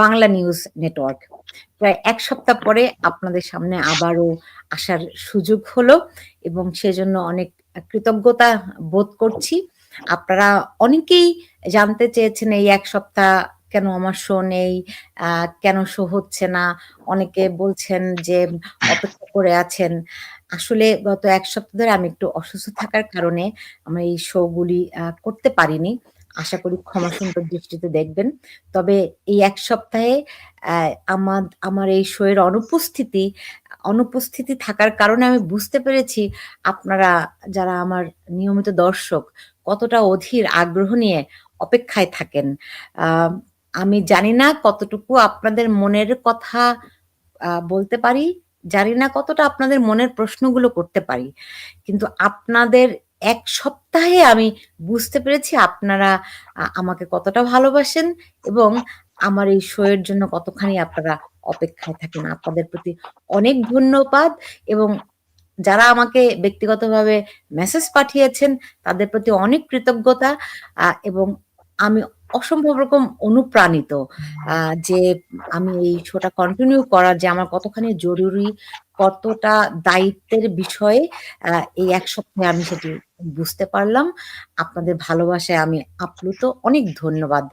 Bangla news network. প্রায় এক সপ্তাহ পরে আপনাদের সামনে আবারও আসার সুযোগ হলো এবং সেজন্য অনেক কৃতজ্ঞতা বোধ করছি। আপনারা অনেকেই জানতে চেয়েছেন এই এক সপ্তাহ কেন আমার শো নেই, কেন শো হচ্ছে না? অনেকে বলছেন যে অপেক্ষা করে আছেন। আসলে গত এক সপ্তাহ ধরে আমি একটু অসুস্থ থাকার কারণে আমরা এই শো গুলি আ করতে পারিনি। আশা করি ক্ষমাসুন্দর দৃষ্টিতে দেখবেন। তবে এই এক সপ্তাহে আমাদ আমার এই শোয়ের অনুপস্থিতি অনুপস্থিতি থাকার কারণে আমি বুঝতে পেরেছি আপনারা যারা আমার নিয়মিত দর্শক, কতটা অধীর আগ্রহ নিয়ে অপেক্ষায় থাকেন। আমি জানি না কতটুকু আপনাদের মনের কথা বলতে পারি। জানি না কতটা আপনাদের মনের প্রশ্নগুলো করতে পারি। কিন্তু আপনাদের ১ সপ্তাহে আমি বুঝতে পেরেছি আপনারা আমাকে কতটা ভালোবাসেন এবং আমার এই শোয়ের জন্য কতখানি আপনারা অপেক্ষায় থাকেন। আপনাদের প্রতি অনেক ধন্যবাদ এবং যারা আমাকে ব্যক্তিগতভাবে মেসেজ পাঠিয়েছেন, তাদের প্রতি অনেক কৃতজ্ঞতা এবং আমি অসম্ভব রকম অনুপ্রাণিত যে আমি এই শোটা কন্টিনিউ করার যে আমার কতখানি জরুরি, কতটা দায়িত্বের বিষয়ে এই এক সপ্তাহে আমি সেটি বুঝতে পারলাম। আপনাদের ভালোবাসায় আমি আপ্লুত। অনেক ধন্যবাদ।